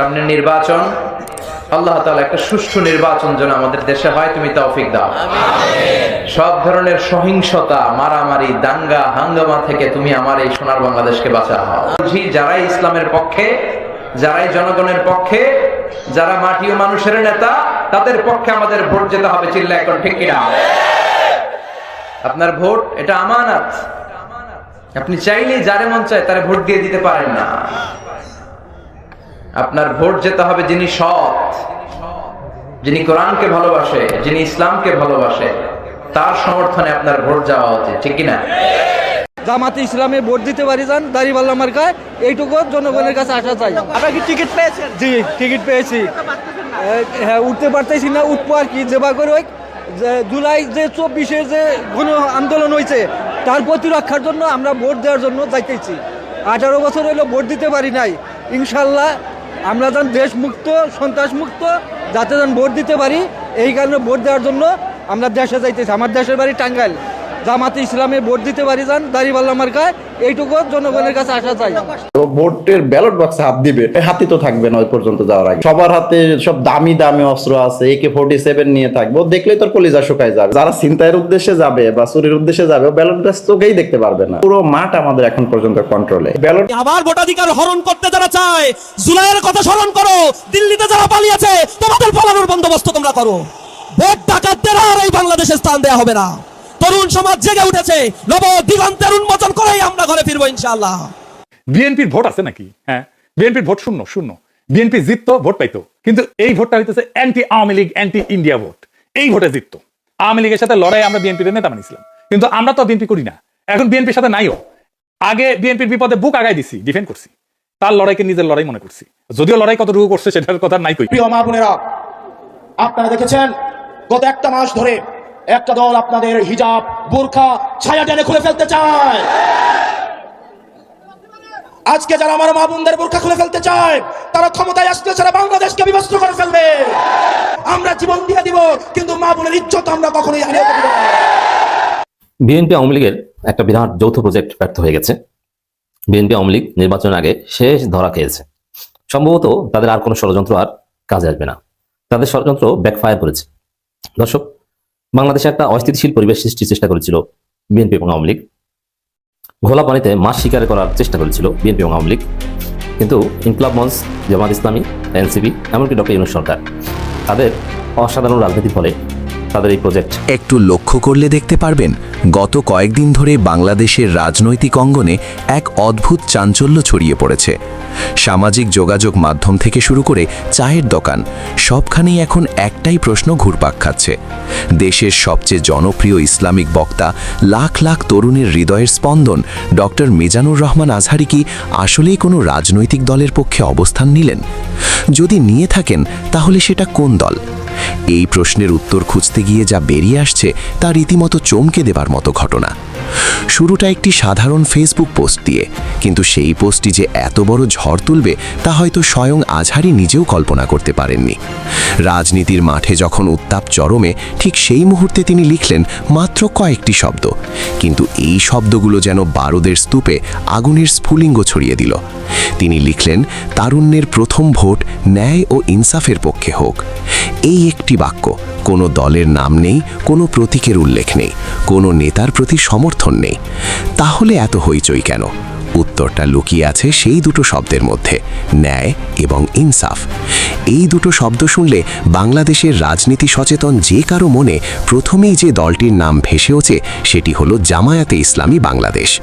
সামনে নির্বাচন। আল্লাহ তালা একটা সুষ্ঠু নির্বাচন যেন আমাদের দেশে হয়, তুমি তৌফিক দাও। সব ধরনের সহিংসতা, মারামারি, দাঙ্গা, হাঙ্গামা থেকে তুমি আমার এই সোনার বাংলাদেশকে বাঁচাও। বুঝি যারাই ইসলামের পক্ষে, যারাই জনগণের পক্ষে, যারা মাটি ও মানুষের নেতা, তাদের পক্ষে আমাদের ভোট যেতে হবে, চিল্লা এখন, ঠিক কিনা? আপনার ভোট, এটা আমানত। আপনি চাইলেই যারে মন চায় তারা ভোট দিয়ে দিতে পারেন না। আপনার ভোট যেতে হবে যিনি সৎ যিনি কোরআনকে ভালোবাসে যিনি ইসলামকে ভালোবাসে তার সমর্থনে আপনার ভোট যাওয়া উচিত ঠিক কিনা? জামাতে ইসলামে ভোট দিতে পারি যান দাঁড়িপাল্লা মার্কায় এইটুকু জনগণের কাছে আসা চাই। আপনার কি টিকিট পেয়েছেন? জি টিকিট পেয়েছি। হ্যাঁ উঠতে পারতেছি না উঠবো আর কি যেবা করে যে জুলাই যে চব্বিশে যে গণ আন্দোলন হয়েছে তার প্রতিরক্ষার জন্য আমরা ভোট দেওয়ার জন্য যাইতেছি। আঠারো বছর হলো ভোট দিতে পারি নাই। ইনশাল্লাহ আমরা যেন দেশ মুক্ত সন্ত্রাস মুক্ত যাতে যেন ভোট দিতে পারি, এই কারণে ভোট দেওয়ার জন্য আমরা দেশে যাইতেছি। আমার দেশের বাড়ি টাঙ্গাইল। জামাতে ইসলামে ভোট দিতে পারি যান দাঁড়িপাল্লা মার্কায় এইটুকু জনগণের কাছে আসা চাই। তো ভোটের ব্যালট বক্সে হাত দিবে হাতি তো থাকবে না ওই পর্যন্ত যাওয়ার আগে। সবার হাতে সব দামি দামি অস্ত্র আছে একে ফোর্টি সেভেন নিয়ে থাকবে দেখলেই তোর কলিজা শুকায় যাবে। যারা ছিনতাইয়ের উদ্দেশ্যে যাবে বা চুরির উদ্দেশ্যে যাবে ও ব্যালট বক্স চোখেই দেখতে পারবে না। পুরো মাঠ আমাদের এখন পর্যন্ত কন্ট্রোলে ব্যালট আবার ভোটাধিকার হরণ করতে যারা চায় জুলাইয়ের কথা স্মরণ করো দিল্লিতে যারা পালিয়েছে তোমাদের পালানোর বন্দোবস্ত তোমরা করো। ভোট ডাকাতদের আর এই বাংলাদেশে স্থান দেয়া হবে না। তরুণ সমাজ জেগে উঠেছে। নব দিগন্তের উন্মোচন করেই আমরা ঘরে ফিরবো ইনশাআল্লাহ। বিএনপির ভোট আছে নাকি? হ্যাঁ বিএনপির ভোট শূন্য শূন্য। বিএনপি জিততো ভোট পাইতো। কিন্তু এই ভোটটা হইতেছে anti Awami League anti India vote. এই ভোটে জিততো। আওয়ামী লীগের সাথে লড়াই আমরা বিএনপির নেতা মানিছিলাম কিন্তু আমরা তো বিএনপি করি না। এখন বিএনপির সাথে নাইও। আগে বিএনপির বিপদে বুক আগাই দিছি ডিফেন্ড করছি। তার লড়াইকে নিজের লড়াই মনে করছি। যদিও লড়াই কতটুকু করছে সেটার কথা নাই কই। প্রিয় মা বোনেরা আপনারা দেখেছেন গত একটা মাস ধরে একটা দল আপনাদের হিজাব, বোরখা, ছায়া টেনে খুলে ফেলতে চায়। আজকে যারা আমার মা বোনদের বোরখা খুলে ফেলতে চায়, তারা ক্ষমতায় আসলে সারা বাংলাদেশকে বিভস্ত করে ফেলবে। আমরা জীবন দিয়ে দিব, কিন্তু মা বোনের ইজ্জত আমরা কখনোই হারিয়ে দেব। বিএনপি আওয়ামী লীগের একটা বিরাট যৌথ প্রজেক্ট ব্যর্থ হয়ে গেছে। বিএনপি আওয়ামী লীগ নির্বাচনের আগে শেষ ধরা খেয়েছে। সম্ভবত তাদের আর কোনো ষড়যন্ত্র আর কাজে আসবে না। তাদের ষড়যন্ত্র ব্যাকফায়ার করেছে। দর্শক বাংলাদেশে একটা অস্থিতিশীল পরিবেশ সৃষ্টির চেষ্টা করেছিল বিএনপি এবং আওয়ামী লীগ। ঘোলা পানিতে মাছ শিকার করার চেষ্টা করেছিল বিএনপি এবং আওয়ামী লীগ। কিন্তু ইনকলাব মঞ্চ, জামাত ইসলামী, এনসিপি, এমনকি ডক্টর ইউনুস সরকার, তাদের অসাধারণ রাজনীতির ফলে তাদের এই প্রজেক্ট একটু লক্ষ্য করলে দেখতে পারবেন, গত কয়েকদিন ধরে বাংলাদেশের রাজনৈতিক অঙ্গনে এক অদ্ভুত চাঞ্চল্য ছড়িয়ে পড়েছে। সামাজিক যোগাযোগ মাধ্যম থেকে শুরু করে চায়ের দোকান, সবখানেই এখন একটাই প্রশ্ন ঘুরপাক খাচ্ছে। দেশের সবচেয়ে জনপ্রিয় ইসলামিক বক্তা লাখ লাখ তরুণের হৃদয়ের স্পন্দন ডক্টর মিজানুর রহমান আজহারি কি আসলেই কোনো রাজনৈতিক দলের পক্ষে অবস্থান নিলেন? যদি নিয়ে থাকেন, তাহলে সেটা কোন দল? এই প্রশ্নের উত্তর খুঁজতে গিয়ে যা বেরিয়ে আসছে তা রীতিমতো চমকে দেবার মতো ঘটনা। শুরুটা একটি সাধারণ ফেসবুক পোস্ট দিয়ে, কিন্তু সেই পোস্টটি যে এত বড় ঝড় তুলবে তা হয়তো স্বয়ং আজহারি নিজেও কল্পনা করতে পারেননি। রাজনীতির মাঠে যখন উত্তাপ চরমে, ঠিক সেই মুহূর্তে তিনি লিখলেন মাত্র কয়েকটি শব্দ। কিন্তু এই শব্দগুলো যেন বারুদের স্তূপে আগুনের স্ফুলিঙ্গ ছড়িয়ে দিল। তিনি লিখলেন, তারুণ্যের প্রথম ভোট ন্যায় ও ইনসাফের পক্ষে হোক। এই একটি বাক্য, কোনো দলের নাম নেই, কোনো প্রতীকের উল্লেখ নেই, কোনো নেতার প্রতি সমর্থন নেই। তাহলে এত হইচই কেন? উত্তরটা লুকিয়ে আছে সেই দুটো শব্দের মধ্যে, ন্যায় এবং ইনসাফ। এই দুটো শব্দ শুনলে বাংলাদেশের রাজনীতি সচেতন যে কারও মনে প্রথমেই যে দলটির নাম ভেসে ওঠে, সেটি হলো জামায়াতে ইসলামী বাংলাদেশ।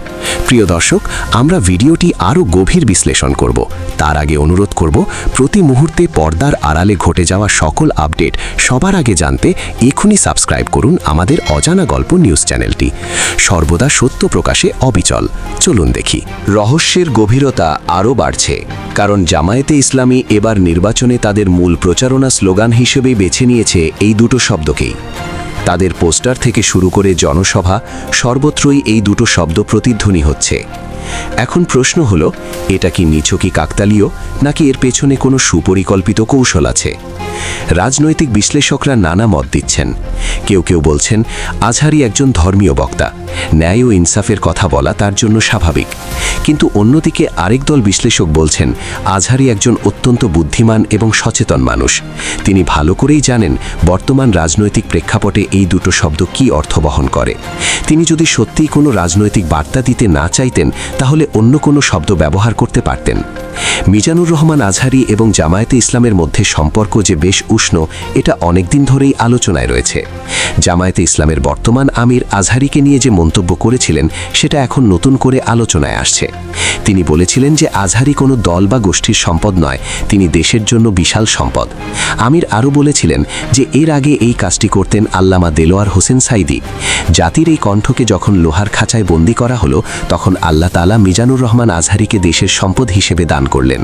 প্রিয় দর্শক, আমরা ভিডিওটি আরও গভীর বিশ্লেষণ করব। তার আগে অনুরোধ করব, প্রতি মুহূর্তে পর্দার আড়ালে ঘটে যাওয়া সকল আপডেট সবার আগে জানতে এখনই সাবস্ক্রাইব করুন আমাদের অজানা গল্প নিউজ চ্যানেলটি। সর্বদা সত্য প্রকাশে অবিচল। চলুন দেখি। রহস্যের গভীরতা আরও বাড়ছে, কারণ জামায়াতে ইসলামী এবার নির্বাচনে তাদের মূল প্রচারণা স্লোগান হিসেবে বেছে নিয়েছে এই দুটো শব্দকেই। তাদের পোস্টার থেকে শুরু করে জনসভা সর্বত্রই এই দুটো শব্দ প্রতিধ্বনি হচ্ছে। এখন প্রশ্ন হল, এটা কি নিছকি কাকতালীয়, নাকি এর পেছনে কোনো সুপরিকল্পিত কৌশল আছে? রাজনৈতিক বিশ্লেষকরা নানা মত দিচ্ছেন। কেউ কেউ বলছেন আজহারি একজন ধর্মীয় বক্তা, ন্যায় ও ইনসাফের কথা বলা তার জন্য স্বাভাবিক। কিন্তু অন্যদিকে আরেক দল বিশ্লেষক বলছেন, আজহারি একজন অত্যন্ত বুদ্ধিমান এবং সচেতন মানুষ। তিনি ভালো করেই জানেন বর্তমান রাজনৈতিক প্রেক্ষাপটে এই দুটো শব্দ কী অর্থ বহন করে। তিনি যদি সত্যিই কোনো রাজনৈতিক বার্তা দিতে না চাইতেন, তাহলে অন্য কোনো শব্দ ব্যবহার করতে পারতেন। মিজানুর রহমান আজহারি এবং জামায়াতে ইসলামের মধ্যে সম্পর্ক যে বেশ উষ্ণ, এটা অনেকদিন ধরেই আলোচনায় রয়েছে। জামায়াতে ইসলামের বর্তমান আমির আজহারিকে নিয়ে যে মন্তব্য করেছিলেন, সেটা এখন নতুন করে আলোচনায় আসছে। তিনি বলেছিলেন যে আজহারি কোনো দল বা গোষ্ঠীর সম্পদ নয়, তিনি দেশের জন্য বিশাল সম্পদ। আমির আরও বলেছিলেন যে এর আগে এই কাজটি করতেন আল্লামা দেলোয়ার হোসেন সাইদি। জাতির এই কণ্ঠকে যখন লোহার খাঁচায় বন্দি করা হলো, তখন আল্লাহ তালা মিজানুর রহমান আজহারিকে দেশের সম্পদ হিসেবে দান করলেন।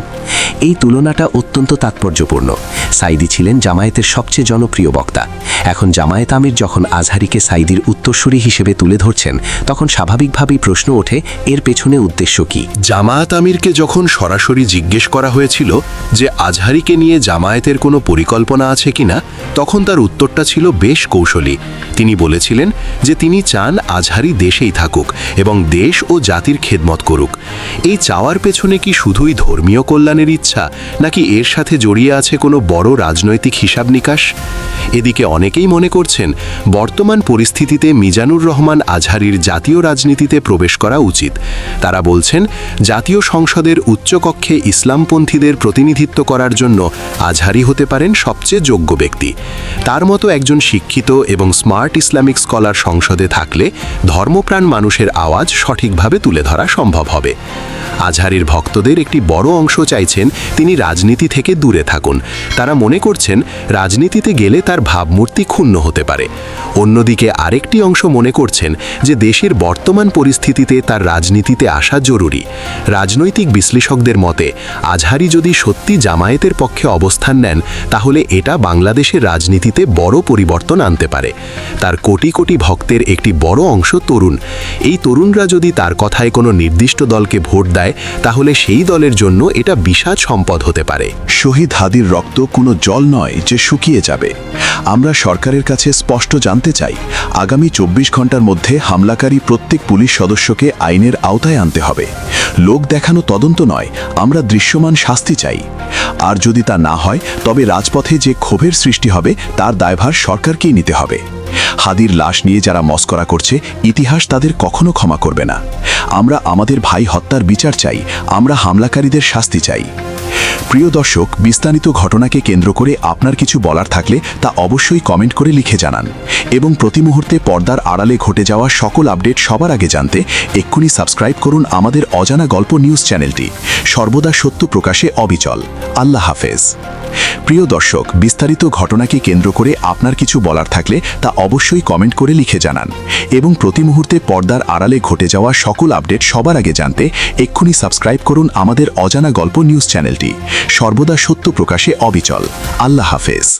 এই তুলনাটা অত্যন্ত তাৎপর্যপূর্ণ। সাইদি ছিলেন জামায়াতের সবচেয়ে জনপ্রিয় বক্তা। এখন জামায়াত আমির যখন আজহারিকে সাইদির উত্তরসূরি হিসেবে তুলে ধরছেন, তখন স্বাভাবিকভাবেই প্রশ্ন ওঠে, এর পেছনে উদ্দেশ্য কী? জামায়াত আমিরকে যখন সরাসরি জিজ্ঞেস করা হয়েছিল যে আজহারিকে নিয়ে জামায়াতের কোনো পরিকল্পনা আছে কিনা, তখন তার উত্তরটা ছিল বেশ কৌশলী। তিনি বলেছিলেন যে তিনি চান আজহারি দেশেই থাকুক এবং দেশ ও জাতির খেদমত করুক। এই চাওয়ার পেছনে কি শুধুই ধর্মীয় কল্যাণের ইচ্ছা, নাকি এর সাথে জড়িয়ে আছে কোনো বড় রাজনৈতিক হিসাব নিকাশ এদিকে অনেকেই মনে করছেন, বর্তমান পরিস্থিতিতে মিজানুর রহমান আজহারির জাতীয় রাজনীতিতে প্রবেশ করা উচিত। তারা বলছেন, জাতীয় সংসদের উচ্চকক্ষে ইসলামপন্থীদের প্রতিনিধিত্ব করার জন্য আজহারি হতে পারেন সবচেয়ে যোগ্য ব্যক্তি। তার মতো একজন শিক্ষিত এবং স্মার্ট ইসলামিক স্কলার সংসদে থাকলে ধর্মপ্রাণ মানুষের আওয়াজ সঠিকভাবে তুলে ধরা সম্ভব হবে। আজহারির ভক্তদের একটি বড় অংশ চাইছেন তিনি রাজনীতি থেকে দূরে থাকুন। তারা মনে করছেন, রাজনীতিতে গেলে তার ভাবমূর্তি ক্ষুণ্ণ হতে পারে। অন্যদিকে আরেকটি অংশ মনে করছেন যে দেশের বর্তমান পরিস্থিতিতে তার রাজনীতিতে আসা জরুরি। রাজনৈতিক বিশ্লেষকদের মতে, আজহারি যদি সত্যি জামায়াতের পক্ষে অবস্থান নেন, তাহলে এটা বাংলাদেশের রাজনীতিতে বড় পরিবর্তন আনতে পারে। তার কোটি কোটি ভক্তের একটি বড় অংশ তরুণ। এই তরুণরা যদি তার কথায় কোনো নির্দিষ্ট দলকে ভোট দেয় তাহলে সেই দলের জন্য এটা বিশাল সম্পদ হতে পারে। শহীদ হাদির রক্ত কোনো জল নয় যে শুকিয়ে যাবে। আমরা সরকারের কাছে স্পষ্ট জানতে চাই, আগামী চব্বিশ ঘণ্টার মধ্যে হামলাকারী প্রত্যেক পুলিশ সদস্যকে আইনের আওতায় আনতে হবে। লোক দেখানো তদন্ত নয়, আমরা দৃশ্যমান শাস্তি চাই। আর যদি তা না হয়, তবে রাজপথে যে ক্ষোভের সৃষ্টি হবে, তার দায়ভার সরকারকেই নিতে হবে। হাদির লাশ নিয়ে যারা মস্করা করছে, ইতিহাস তাদের কখনো ক্ষমা করবে না। আমরা আমাদের ভাই হত্যার বিচার চাই, আমরা হামলাকারীদের শাস্তি চাই। প্রিয় দর্শক, বিস্তারিত ঘটনাকে কেন্দ্র করে আপনার কিছু বলার থাকলে তা অবশ্যই কমেন্ট করে লিখে জানান। এবং প্রতি মুহূর্তে পর্দার আড়ালে ঘটে যাওয়া সকল আপডেট সবার আগে জানতে এক্ষুনি সাবস্ক্রাইব করুন আমাদের অজানা গল্প নিউজ চ্যানেলটি। সর্বদা সত্য প্রকাশে অবিচল। আল্লাহ হাফেজ। প্রিয় দর্শক, বিস্তারিত ঘটনাকে কেন্দ্র করে আপনার কিছু বলার থাকলে তা অবশ্যই কমেন্ট করে লিখে জানান। এবং প্রতি মুহূর্তে পর্দার আড়ালে ঘটে যাওয়া সকল আপডেট সবার আগে জানতে এক্ষুনি সাবস্ক্রাইব করুন আমাদের অজানা গল্প নিউজ চ্যানেলটি। সর্বদা সত্য প্রকাশে অবিচল। আল্লাহ হাফেজ।